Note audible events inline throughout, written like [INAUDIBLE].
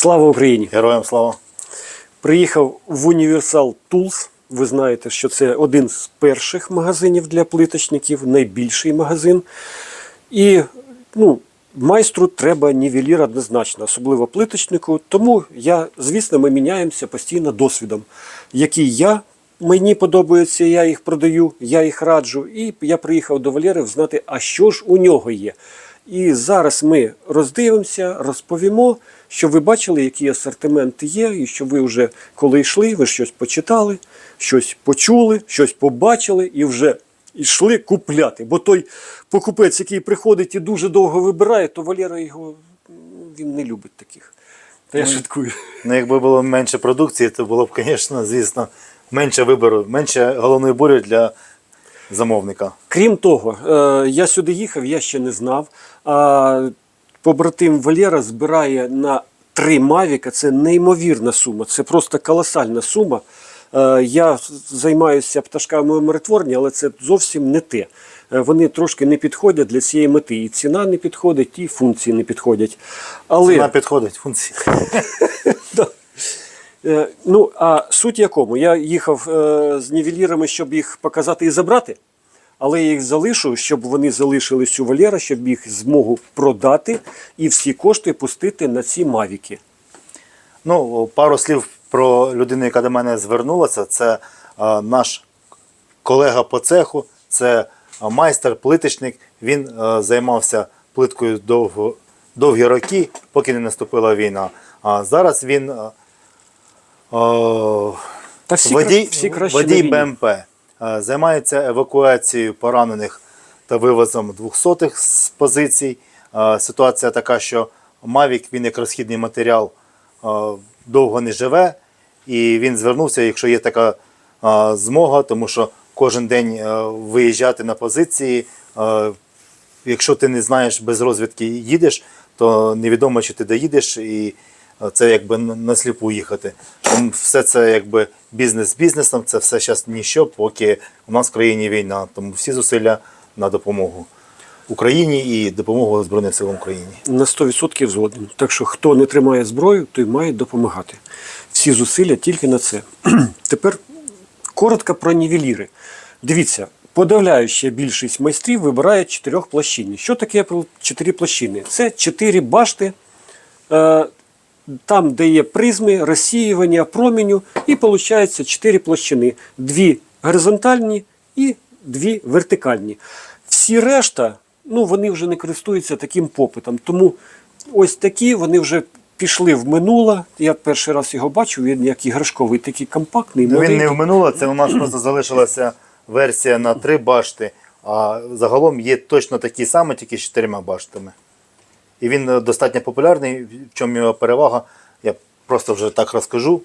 Слава Україні! Героям слава. Приїхав в Universal Tools. Ви знаєте, що це один з перших магазинів для плиточників, найбільший магазин. І ну, майстру треба нівелір однозначно, особливо плиточнику. Тому я, звісно, ми міняємося постійно досвідом, який я. Мені подобаються, я їх продаю, я їх раджу. І я приїхав до Валєри знати, а що ж у нього є. І зараз ми роздивимося, розповімо, щоб ви бачили, який асортимент є, і щоб ви вже коли йшли, ви щось почитали, щось почули, щось побачили і вже йшли купляти. Бо той покупець, який приходить і дуже довго вибирає, то Валера його він не любить таких. Та я шуткую. Ну, якби було менше продукції, то було б, звісно, звісно, менше вибору, менше головної болі для замовника. Крім того, е, я сюди їхав, я ще не знав. А побратим Валєра збирає на три Мавіка. Це неймовірна сума, це просто колосальна сума. Е, Я займаюся пташками умиротворення, але це зовсім не те. Е, Вони трошки не підходять для цієї мети. І ціна не підходить, і функції не підходять. Але Ціна підходить функції. [LAUGHS] Е, Ну, а суть якому? Я їхав е, з нівелірами, щоб їх показати і забрати, але я їх залишу, щоб вони залишились у Валєра, щоб їх змогу продати і всі кошти пустити на ці мавіки. Ну, пару слів про людину, яка до мене звернулася. Це е, наш колега по цеху, це е, майстер, плиточник. Він е, займався плиткою довго, довгі роки, поки не наступила війна. А зараз він е, Та всі, водій, всі краще на водій війні. БМП е, займається евакуацією поранених та вивозом двохсотих з позицій. Е, Ситуація така, що Mavic, він як розхідний матеріал е, довго не живе, і він звернувся, якщо є така е, змога, тому що кожен день е, виїжджати на позиції. е, Якщо ти не знаєш без розвідки їдеш, то невідомо, чи ти доїдеш, і це якби на- насліпу їхати. Все це якби бізнес з бізнесом, це все зараз ніщо, поки у нас в країні війна. Тому всі зусилля на допомогу Україні і допомогу Збройним силам України. На 100% згоден. Так що хто не тримає зброю, той має допомагати. Всі зусилля тільки на це. [CLEARS THROAT] Тепер коротко про нівеліри. Дивіться, подавляюча більшість майстрів вибирає чотирьохплощинні. Що таке чотири площини? Це чотири башти, е, там, де є призми, розсіювання, проміню, і виходить чотири площини: дві горизонтальні і дві вертикальні. Всі решта, ну вони вже не користуються таким попитом. Тому ось такі вони вже пішли в минуле. Я перший раз його бачив, він як іграшковий, такий компактний. Ну, він маленький. не в минуле, це у нас просто залишилася версія на три башти, а загалом є точно такі самі, тільки з чотирма баштами. І він е, достатньо популярний, в чому його перевага, я просто вже так розкажу.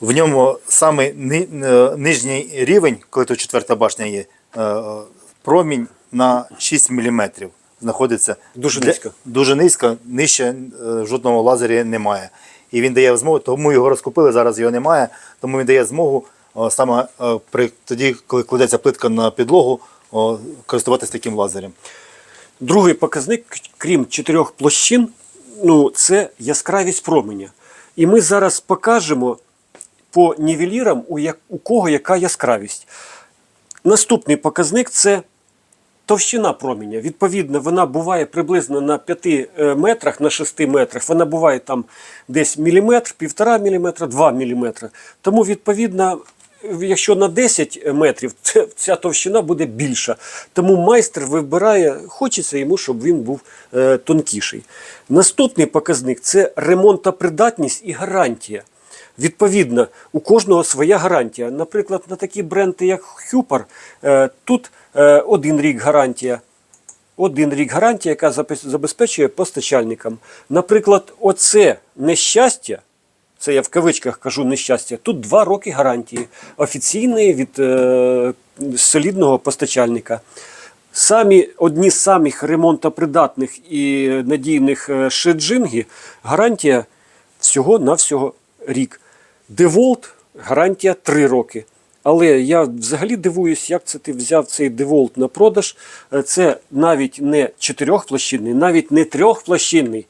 В ньому саме нижній рівень, коли тут четверта башня є, е, промінь на 6 мм знаходиться. Дуже низько. Дуже низько, нижче е, жодного лазері немає. І він дає змогу, тому його розкупили, зараз його немає, тому він дає змогу саме е, при, тоді, коли кладеться плитка на підлогу, користуватися таким лазером. Другий показник, крім чотирьох площин, ну, це яскравість променя. І ми зараз покажемо по нівелірам, у, як, у кого яка яскравість. Наступний показник це товщина променя. Відповідно, вона буває приблизно на 5 е, метрах, на 6 метрах. Вона буває там десь міліметр, півтора міліметра, 2 міліметри. Тому, відповідно, якщо на 10 метрів, ця товщина буде більша. Тому майстер вибирає, хочеться йому, щоб він був е, тонкіший. Наступний показник це ремонтопридатність і гарантія. Відповідно, у кожного своя гарантія. Наприклад, на такі бренди, як Хюпер, е, тут е, один рік гарантія. Один рік гарантія, яка забезпечує постачальникам. Наприклад, оце нещастя, це я в кавичках кажу нещастя, тут два роки гарантії офіційної від е, солідного постачальника. Самі одні з самих ремонтопридатних і надійних е, шеджинги гарантія всього на всього рік. Деволт гарантія 3 роки. Але я взагалі дивуюсь, як це ти взяв цей деволт на продаж. Е, Це навіть не чотирьохплощинний, навіть не трьохплощинний.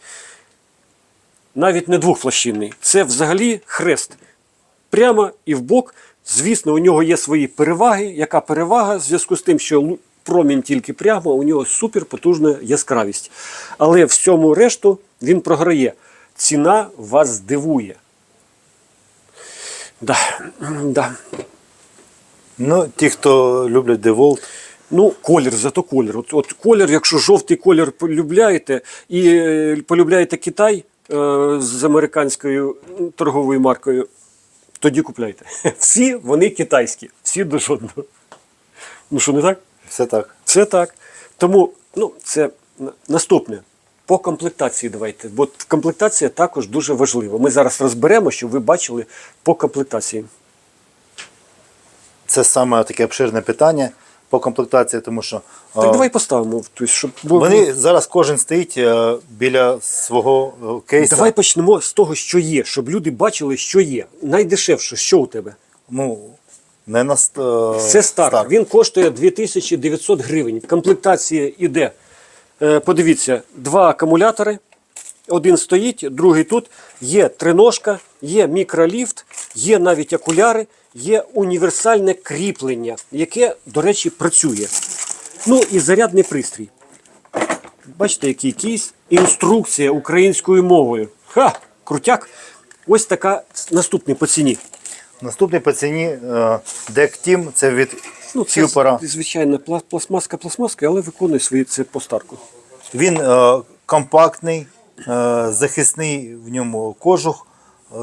Навіть не двохплощинний. Це взагалі хрест. Прямо і в бок. Звісно, у нього є свої переваги. Яка перевага? В зв'язку з тим, що промінь тільки прямо, у нього суперпотужна яскравість. Але всьому решту він програє. Ціна вас здивує. Да, [CLEARS THROAT] да. Ну, ті, хто люблять DeWalt, Ну, колір, зато колір. От, от колір, якщо жовтий колір полюбляєте і е, полюбляєте Китай з американською торговою маркою, тоді купляйте. [LAUGHS] Всі вони китайські, всі до жодного. Ну що не так? все так. Це так. Тому ну, це наступне. По комплектації давайте. Бо комплектація також дуже важлива. Ми зараз розберемо, щоб ви бачили по комплектації. Це саме таке обширне питання по комплектації, тому що Так е, давай поставимо, тобто, щоб вони зараз кожен стоїть е, біля свого е, кейса. Давай почнемо з того, що є, щоб люди бачили, що є. Найдешевше, що у тебе? Ну, не на Це Старк. Він коштує 2900 гривень. Комплектація іде. Е, Подивіться, два акумулятори. Один стоїть, другий тут. Є триножка, є мікроліфт, є навіть окуляри, є універсальне кріплення, яке, до речі, працює. Ну і зарядний пристрій. Бачите, який кейс? Інструкція українською мовою. Ха! Крутяк. Ось така наступний по ціні. Наступний по ціні Team, це від Ну, це Кюпера. звичайно пластмаска пластмаска, але виконує свої це по старку. Він е, компактний, е, захисний в ньому кожух. Е,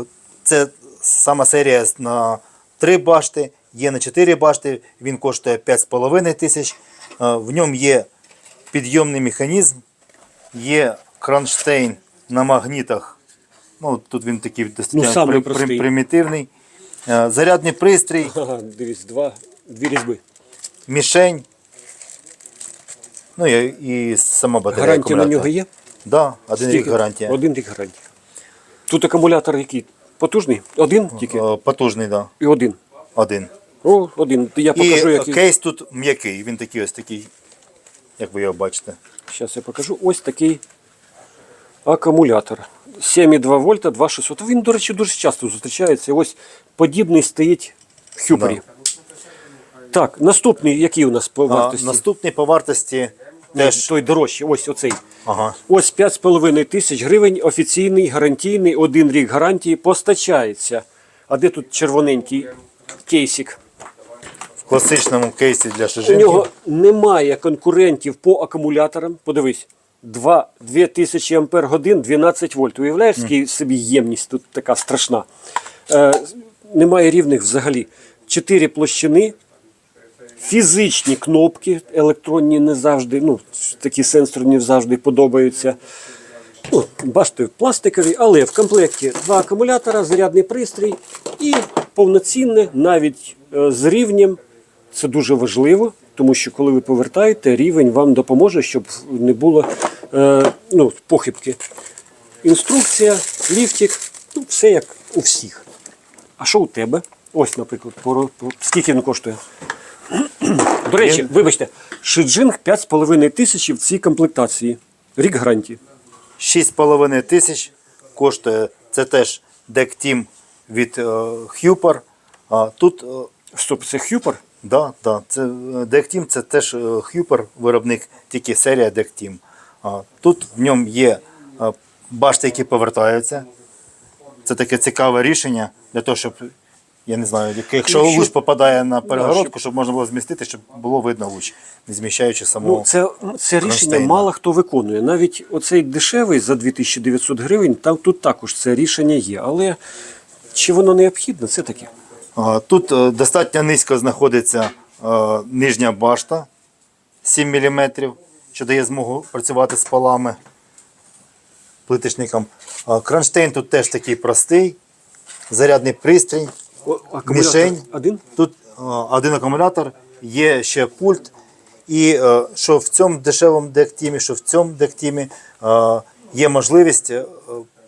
Це сама серія на 3 башти, є на 4 башти, він коштує 5,5 тисяч. Е, В ньому є підйомний механізм, є кронштейн на магнітах. Ну, тут він такий достатньо Ну, при- при- примітивний. Е, Зарядний пристрій, [LAUGHS] Ага, дивись, два, дві різьби. мішень. Ну і, і сама батарея. Гарантія на нього є? Да, один рік гарантія. Один рік гарантія. Тут акумулятор який? Потужний? Один тільки? Е, Потужний, да. І один. Один. О, один. Я покажу, е, який. кейс тут м'який. Він такий ось такий, як ви його бачите. Зараз я покажу. Ось такий акумулятор. 7,2 вольта, 2,600. Він, до речі, дуже часто зустрічається. Ось подібний стоїть в Хюпері. Так, наступний, який у нас по вартості? наступний по вартості теж. той дорожчий, ось оцей. Ага. Ось 5,5 тисяч гривень, офіційний, гарантійний, один рік гарантії постачається. А де тут червоненький кейсик? В класичному кейсі для У нього немає конкурентів по акумуляторам. Подивись, 2, 2000 ампер годин, 12 вольт. Уявляєш, скільки собі ємність тут така страшна. Е, немає рівних взагалі. Чотири площини, фізичні кнопки, електронні не завжди, ну, такі сенсорні завжди подобаються. Ну, бачите, пластикові, але в комплекті два акумулятора, зарядний пристрій і повноцінне, навіть е, з рівнем. Це дуже важливо, тому що коли ви повертаєте, рівень вам допоможе, щоб не було е, ну, похибки. Інструкція, ліфтик, ну, все як у всіх. А що у тебе? Ось, наприклад, скільки він коштує? До речі, вибачте, Шиджинг 5,5 тисячі в цій комплектації. Рік гарантії. 6,5 тисяч коштує. Це теж Team від Hupar. А тут, е, Стоп, це Хюпер? да, да, це Team це теж Hupar виробник, тільки серія. А, тут в ньому є е, башти, які повертаються. Це таке цікаве рішення для того, щоб. Я не знаю, як- якщо Ну, щоб- луч попадає на перегородку, щоб- щоб можна було змістити, щоб було видно луч, не зміщаючи самого. Ну, це, це рішення мало хто виконує. Навіть оцей дешевий за 2900 гривень, там тут також це рішення є. Але чи воно необхідно, це таке. Тут е, достатньо низько знаходиться е, нижня башта 7 мм, що дає змогу працювати з полами плиточником. А, Кронштейн тут теж такий простий, зарядний пристрій, мішень. Один? Тут е, один акумулятор, є ще пульт. І е, що в цьому дешевому дектімі, що в цьому дектімі е, є можливість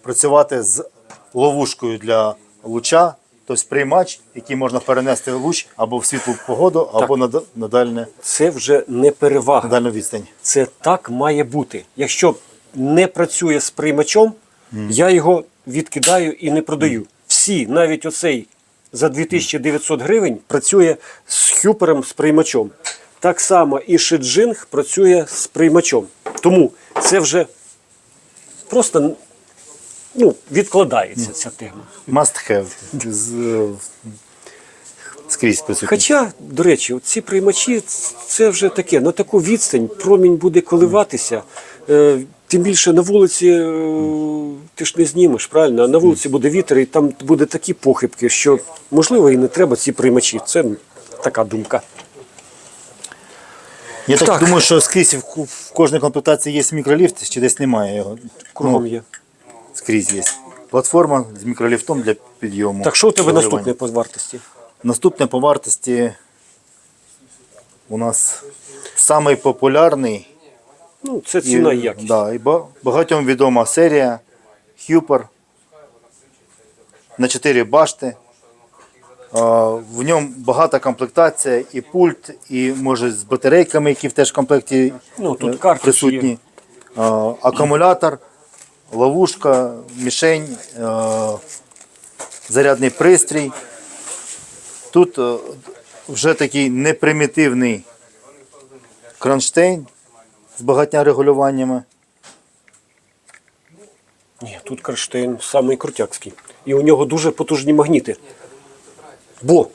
працювати з ловушкою для луча, тобто приймач, який можна перенести луч або в світлу погоду, або на, д- на, дальне, Це вже не на перевага. відстань. Це так має бути. Якщо не працює з приймачом, Я його відкидаю і не продаю. Всі, навіть оцей за 2900 гривень працює з хюпером з приймачом. Так само і Шиджинг працює з приймачом. Тому це вже просто ну, відкладається ця тема. Must have. Е, скрізь присутні. Хоча, до речі, ці приймачі це вже таке, на таку відстань промінь буде коливатися. Тим більше на вулиці е, ти ж не знімеш, правильно? А на вулиці буде вітер, і там буде такі похибки, що можливо і не треба ці приймачі. Це така думка. Я так, Так. думаю, що скрізь в, в кожній комплектації є мікроліфт, чи десь немає його. Кругом Ну, є. Скрізь є. Платформа з мікроліфтом для підйому. Так що у тебе наступне по вартості? Наступне по вартості у нас самий популярний Ну, це ціна і якість. Да, і багатьом відома серія Хюпер на 4 башти. В ньому багата комплектація, і пульт, і може з батарейками, які в теж комплекті Ну, тут е, присутні. є. Акумулятор, ловушка, мішень, зарядний пристрій. Тут е, вже такий непримітивний кронштейн з багатьма регулюваннями. Ні, тут Карштейн самий крутякський. І у нього дуже потужні магніти. Бо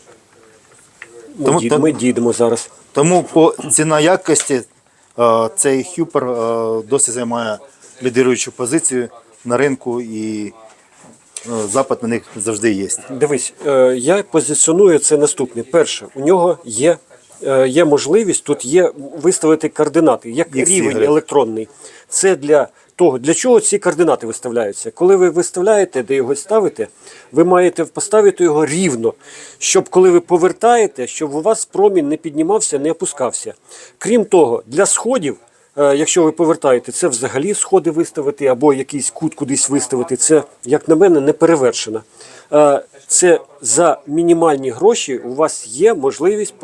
ми, Тому- дій- то- ми дійдемо зараз. Тому по ціна якості е, цей Хюпер е, досі займає лідируючу позицію на ринку і е, запит на них завжди є. Дивись, я позиціоную це наступне. Перше, у нього є, є можливість, тут є виставити координати, як Як рівень сигарет. електронний. Це для того, для чого ці координати виставляються. Коли ви виставляєте, де його ставите, ви маєте поставити його рівно, щоб коли ви повертаєте, щоб у вас промінь не піднімався, не опускався. Крім того, для сходів. Е, Якщо ви повертаєте, це взагалі сходи виставити або якийсь кут кудись виставити. Це, як на мене, не перевершено. Е, Це за мінімальні гроші у вас є можливість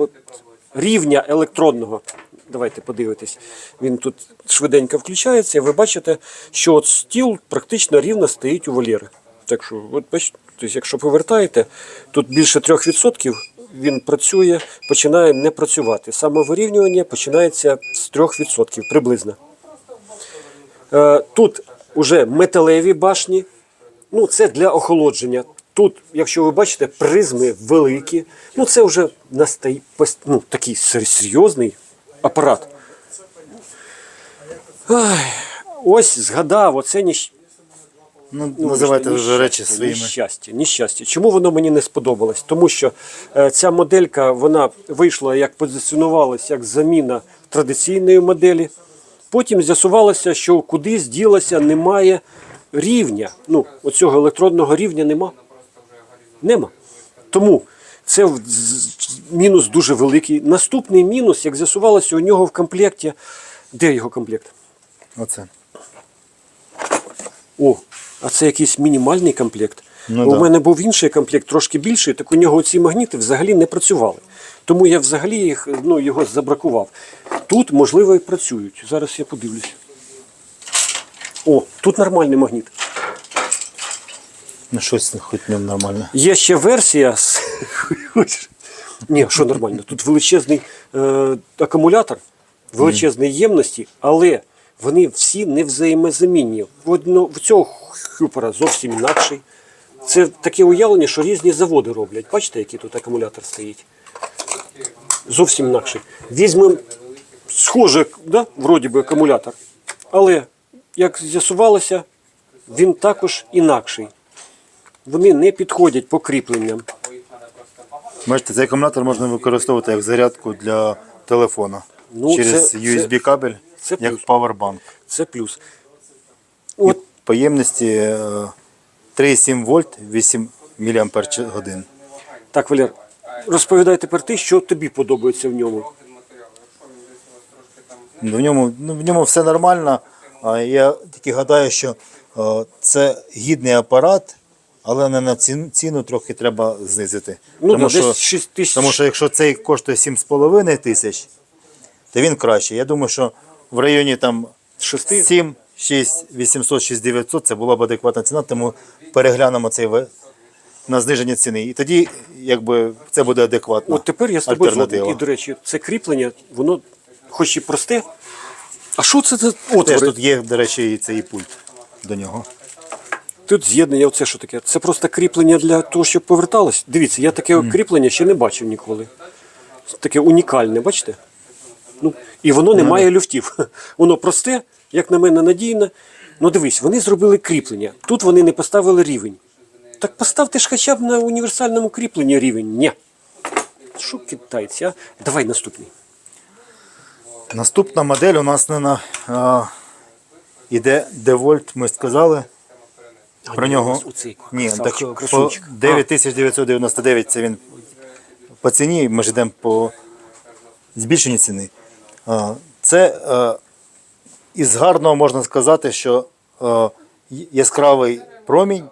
рівня електронного. Давайте подивитись. Він тут швиденько включається, і ви бачите, що от стіл практично рівно стоїть у вольєри. Так що, от бачите, тобто, якщо повертаєте, тут більше 3% він працює, починає не працювати. Самовирівнювання починається з 3% приблизно. Е, Тут вже металеві башні, ну це для охолодження. Тут, якщо ви бачите, призми великі. Ну це вже настай... ну, такий серйозний апарат. Ай, ось згадав, оце ніщ... Ну, Ну, називайте вже речі своїми. Нещастя, нещастя. Чому воно мені не сподобалось? Тому що е, ця моделька вона вийшла як позиціонувалася як заміна традиційної моделі. Потім з'ясувалося, що кудись ділося, немає рівня. Ну, оцього електронного рівня нема. Нема. Тому це мінус дуже великий. Наступний мінус, як з'ясувалося, у нього в комплекті. Де його комплект? Оце. О, а це якийсь мінімальний комплект. Ну у да. мене був інший комплект, трошки більший, так у нього ці магніти взагалі не працювали. Тому я взагалі їх, ну, його забракував. Тут, можливо, і працюють. Зараз я подивлюсь. О, тут нормальний магніт. Ну щось хоч ньому нормально. Є ще версія. [LAUGHS] Ні, що нормально? Тут величезний е, акумулятор, величезної ємності, але вони всі не взаємозамінні. В, одно, в цього хюпера зовсім інакший. Це таке уявлення, що різні заводи роблять. Бачите, який тут акумулятор стоїть? Зовсім інакший. Візьмемо схожий, да, вроді би акумулятор. Але, як з'ясувалося, він також інакший. Вони не підходять по кріпленням. Бачите, цей акумулятор можна використовувати як зарядку для телефона. Ну, через це- USB кабель, це як. Powerbank. Це плюс. І От по ємності е, 3,7 вольт, 8 мАч. так, Валер, розповідай тепер ти, що тобі подобається в ньому. Ну, В ньому, ну, в ньому все нормально. А я тільки гадаю, що е, це гідний апарат, але не на ціну, ціну трохи треба знизити. Ну, тому, да, що, десь 6 тисяч. тому що якщо цей коштує 7,5 тисяч, то він краще. Я думаю, що в районі там Шести? 7, 6800, 6900 це була б адекватна ціна, тому переглянемо цей на зниження ціни. І тоді якби це буде адекватно. От тепер я з тобою згоден. І, до речі, це кріплення, воно хоч і просте. А що це за Теж тут є, до речі, і цей пульт до нього. Тут з'єднання, оце що таке? Це просто кріплення для того, щоб поверталось. Дивіться, я таке кріплення ще не бачив ніколи. Таке унікальне, бачите? Ну, і воно не має люфтів. [LAUGHS] Воно просте, як на мене, надійне. Ну дивись, вони зробили кріплення. Тут вони не поставили рівень. Так поставте ж хоча б на універсальному кріпленні рівень. Ні. Що китайці, а? Давай наступний. Наступна модель у нас не на а, іде DeWalt, ми сказали. Про нього. Ні, так по 9999 це він по ціні, ми ж йдемо по збільшенню ціни. Це е, із гарного можна сказати, що е, яскравий промінь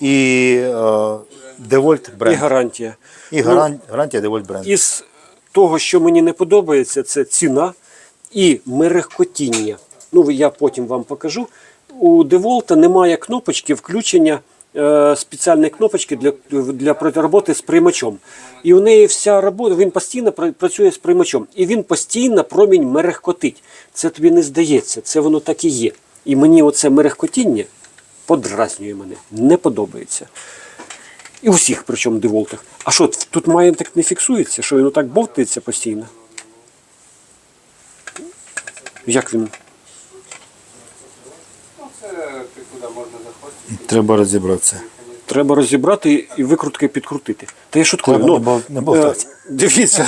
і е, DeWalt І гарантія. І гаран- гарантія DeWalt бренд. Із того, що мені не подобається, це ціна і мерехкотіння. Ну, я потім вам покажу. У Деволта немає кнопочки включення е, спеціальної кнопочки для, для роботи з приймачом. І у неї вся робота, він постійно працює з приймачом. І він постійно промінь мерехкотить. Це тобі не здається, це воно так і є. І мені оце мерехкотіння подразнює мене, не подобається. І у всіх, причому деволтах. А що, тут має так не фіксується, що він так бовтається постійно? Як він? Ну, це ти куди можна заходити. Треба розібратися. Треба розібрати і викрутки підкрутити. Та я шуткую. Треба Ну, не бовтати. е, дивіться,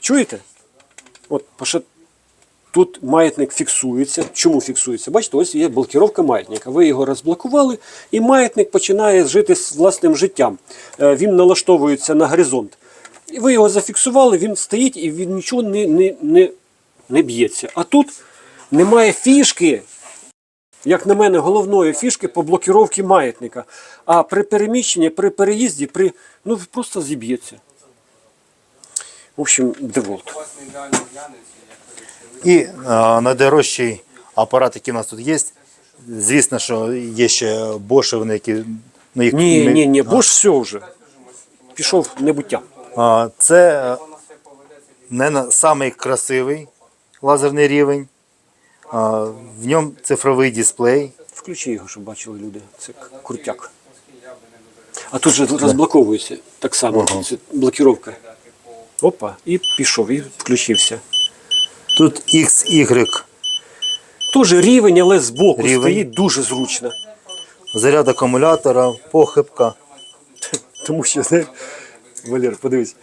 чуєте? От, тут маятник фіксується. Чому фіксується? Бачите, ось є блокіровка маятника. Ви його розблокували, і маятник починає жити з власним життям. Е, Він налаштовується на горизонт. І ви його зафіксували, він стоїть і він нічого не, не, не, не б'ється. А тут немає фішки, як на мене, головної фішки по блокіровці маятника. А при переміщенні, при переїзді, при... ну просто зіб'ється. В общем, деволт. І а, найдорожчий апарат, який у нас тут є, звісно, що є ще бошевини, які ну, їх Ні, ні, ні, бо ж все вже. Пішов небуття. А, Це е, не на самий красивий лазерний рівень. В ньому цифровий дисплей. Включи його, щоб бачили люди. Це крутяк. А тут же розблоковується так само. Це блокіровка. Опа, і пішов, і включився. Тут XY Теж рівень, але збоку Рівень. стоїть дуже зручно. заряд акумулятора, похибка. Тому що, знаєш, Валер, подивись.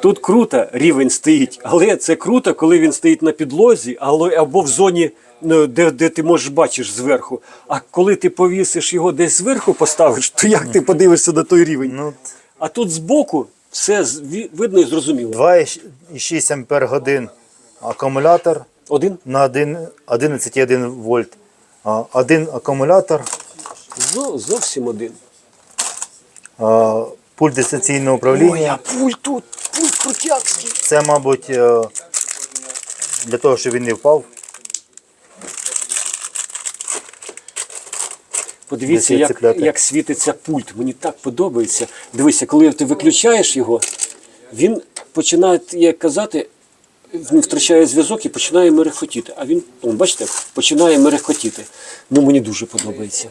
Тут круто рівень стоїть, але це круто, коли він стоїть на підлозі, але або в зоні, ну, де, де ти можеш бачиш зверху. А коли ти повісиш його десь зверху поставиш, то як ти подивишся на той рівень? Ну, А тут збоку все видно і зрозуміло. 2,6 ампер годин акумулятор Один на 11,1 вольт. Один акумулятор, Зо- зовсім один. а, пульт дистанційного Ой, управління. а пульт тут, пульт крутяцький. Це, мабуть, е, для того, щоб він не впав. Подивіться, Десь як, як світиться пульт. Мені так подобається. Дивися, коли ти виключаєш його, він починає, як казати, він втрачає зв'язок і починає мерехотіти. А він, бачите, починає мерехотіти. Ну, мені дуже подобається.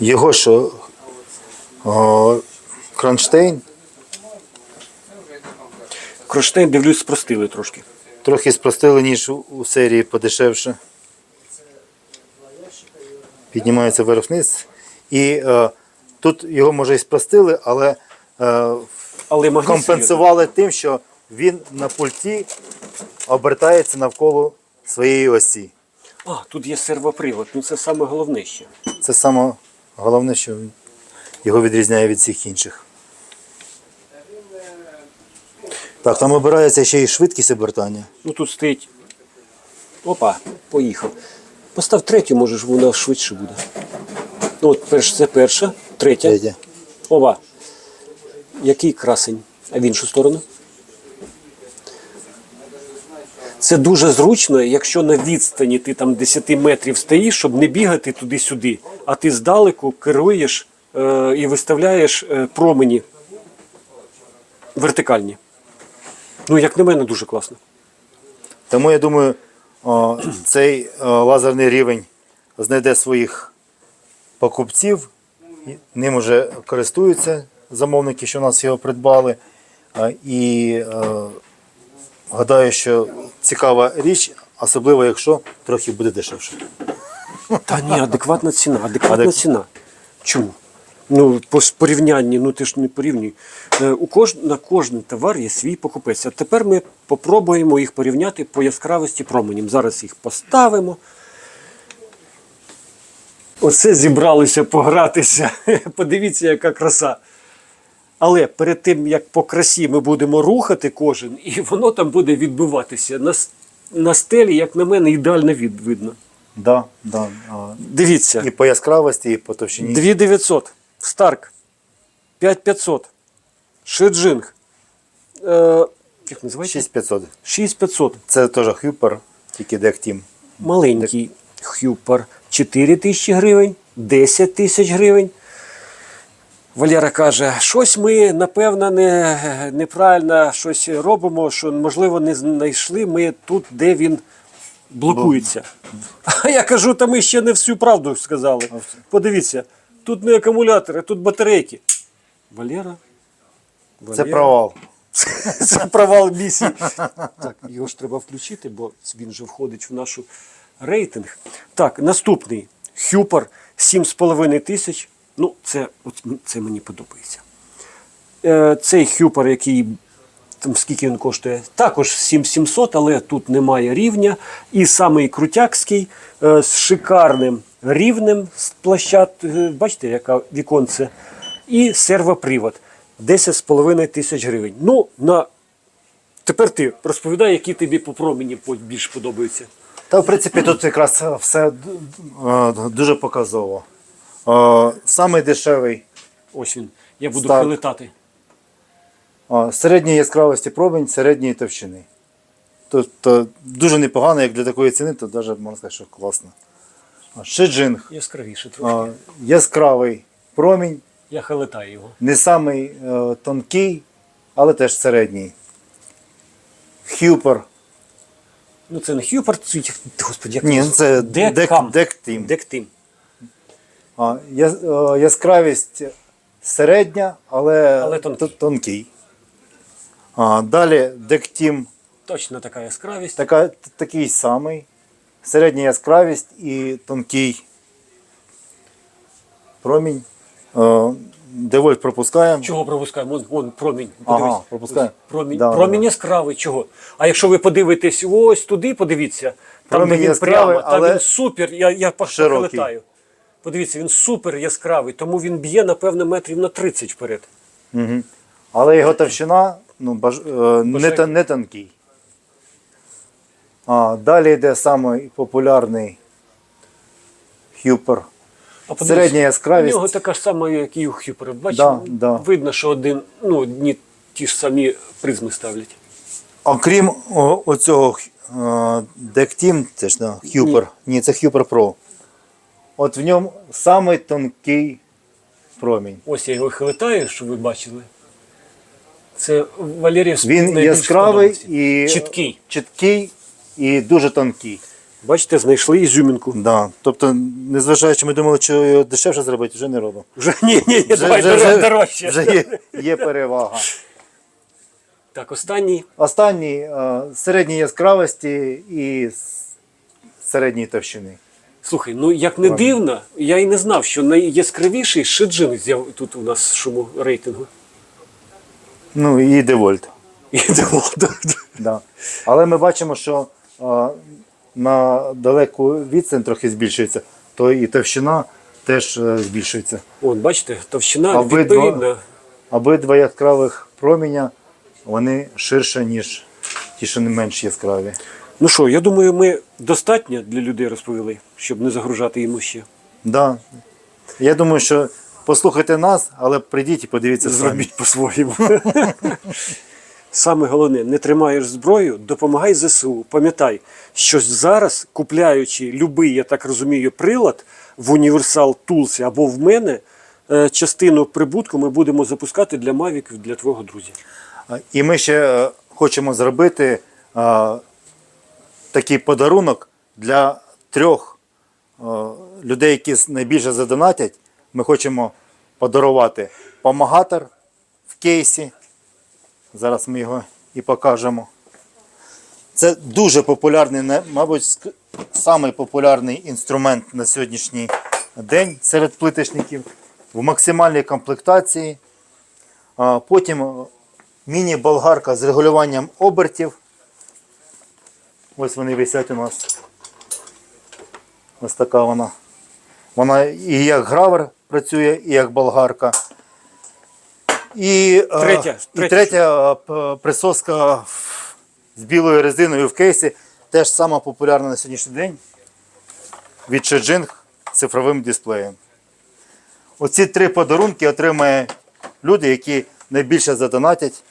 Його що о, кронштейн Кронштейн, дивлюсь, спростили трошки. трохи спростили, ніж у- у серії подешевше. Піднімається вверх-вниз. І е, тут його може і спростили, але е, Але компенсували тим, що він на пульті обертається навколо своєї осі. А, тут є сервопривод. Ну це саме головне ще. Це саме головне, що його відрізняє від всіх інших. Так, там обирається ще й швидкість обертання. Ну тут стоїть. Опа, поїхав. Постав третю, може ж вона швидше буде. Ну, от перш, це перша, третя. Третє. Ова. Який красень. А в іншу сторону? Це дуже зручно, якщо на відстані ти там 10 метрів стоїш, щоб не бігати туди-сюди, а ти здалеку керуєш е, і виставляєш е, промені вертикальні. Ну, як на мене, дуже класно. Тому я думаю, о, цей о, лазерний рівень знайде своїх покупців, ним вже користуються замовники, що у нас його придбали. А, І е, гадаю, що цікава річ, особливо якщо трохи буде дешевше. Та ні, адекватна ціна, адекватна Адек- ціна. Чому? Ну, по с- порівнянні, ну ти ж не порівнюй. Е, У кож... На кожен товар є свій покупець. А тепер ми попробуємо їх порівняти по яскравості променів. Зараз їх поставимо. Оце зібралися погратися. [LAUGHS] Подивіться, яка краса. Але перед тим, як по красі ми будемо рухати кожен, і воно там буде відбиватися. На, на стелі, як на мене, ідеально від... видно. Да, да, Дивіться. і по яскравості, і по товщині. 2900. Старк. 5500. Шиджинг. Е, як називається? 6500. 6500. Це теж Хюпер, тільки Дектім. Маленький хюпер 4 тисячі гривень, 10 тисяч гривень. Валера каже, щось ми, напевно, не, неправильно щось робимо, що, можливо, не знайшли ми тут, де він блокується. А я кажу, та ми ще не всю правду сказали. Подивіться, тут не акумулятори, тут батарейки. Валера. Це провал. [LAUGHS] Це провал місії. [LAUGHS] Так, його ж треба включити, бо він же входить в нашу рейтинг. Так, наступний. Хюпер 7,5 тисяч. Ну, це, це мені подобається. Е, цей хюпер, який там скільки він коштує, також 7700, але тут немає рівня. І самий крутякський е, з шикарним рівнем з площад, е, бачите, яка віконце, і сервопривод 10,5 тисяч гривень. Ну, на... тепер ти розповідай, які тобі по промені більш подобаються. Та в принципі тут якраз все е, дуже показово. Е, Самий дешевий Ось він. Я буду Старк. хилитати. е, середньої яскравості промінь, середньої товщини. Тобто дуже непогано, як для такої ціни, то навіть можна сказати, що класно. А, Шиджинг. Яскравіше трохи. е, Яскравий промінь, Я хилитаю його. не самий е, тонкий, але теж середній. Хюпер. Ну це не хюпер, це, господи, як Ні, ну, це Декам. дек, дектім. Дектим. А, я, яскравість середня, але, Але тонкий. тонкий. А, далі дектім Точно така яскравість. така, такий самий. Середня яскравість і тонкий промінь. Е, Девольт пропускаємо. Чого пропускаємо? Вон, вон промінь. Ага, пропускаємо. Промінь, Да, промінь да. яскравий. Чого? А якщо ви подивитесь ось туди, подивіться, там Промінь де він прямо, там але він супер, я, я широкий. похилитаю. Подивіться, він супер яскравий, тому він б'є, напевно, метрів на 30 вперед. Угу. Але його товщина ну, баж, е, не, Бажаю. не тонкий. А, далі йде самий популярний хюпер. А Середня яскравість. У нього така ж сама, як і у Хюпера. Бачиш, Да, да. видно, що один, ну, одні ті ж самі призми ставлять. Окрім о, оцього е, Дектім, це ж да, Хюпер. Ні. це Хюпер Pro. От в ньому самий тонкий промінь. Ось я його хилитаю, щоб ви бачили. Це Валерій Він яскравий і чіткий. чіткий і дуже тонкий. Бачите, знайшли ізюмінку. Да. Тобто, незважаючи, ми думали, що його дешевше зробити, вже не робимо. Вже ні, ні, ні, Вже, давай вже, дорожче. вже є, є перевага. Так, останній. Останній е, середньої яскравості і середньої товщини. Слухай, ну як не дивно, я і не знав, що найяскравіший шиджин з'яв тут у нас шуму рейтингу. Ну і девольт. І думав, [LAUGHS] да. Але ми бачимо, що е, на далеку відстань трохи збільшується, то і товщина теж е, збільшується. От, бачите, товщина А відповідна. Обидва яскравих проміня вони ширше, ніж ті, що не менш яскраві. Ну що, я думаю, ми достатньо для людей розповіли, щоб не загружати йому ще. Да. Я думаю, що послухайте нас, але прийдіть і подивіться. Зробіть по-своєму. Саме головне, не тримаєш зброю, допомагай ЗСУ. Пам'ятай, що зараз, купляючи любий, я так розумію, прилад в Universal Tools або в мене, е, частину прибутку ми будемо запускати для Mavic для твого друзя. І ми ще е, хочемо зробити такий подарунок для трьох е, людей, які найбільше задонатять. Ми хочемо подарувати помагатор в кейсі. Зараз ми його і покажемо. Це дуже популярний, мабуть, самий популярний інструмент на сьогоднішній день серед плиточників в максимальній комплектації. Потім е, міні-болгарка з регулюванням обертів. Ось вони висять у нас. Ось така вона. Вона і як гравер працює, і як болгарка. І, е, Третя, і третя. е, присоска з білою резиною в кейсі. Теж сама популярна на сьогоднішній день. Від з цифровим дисплеєм. Оці три подарунки отримає люди, які найбільше задонатять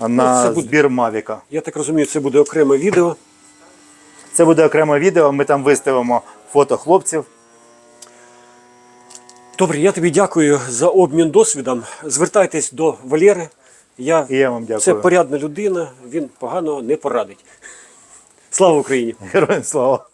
на буде. збір Мавіка. Я так розумію, це буде окреме відео. Це буде окреме відео, ми там виставимо фото хлопців. Добре, я тобі дякую за обмін досвідом. Звертайтесь до Валєри. Я... І я вам дякую. Це порядна людина, він погано не порадить. Слава Україні! Героям слава!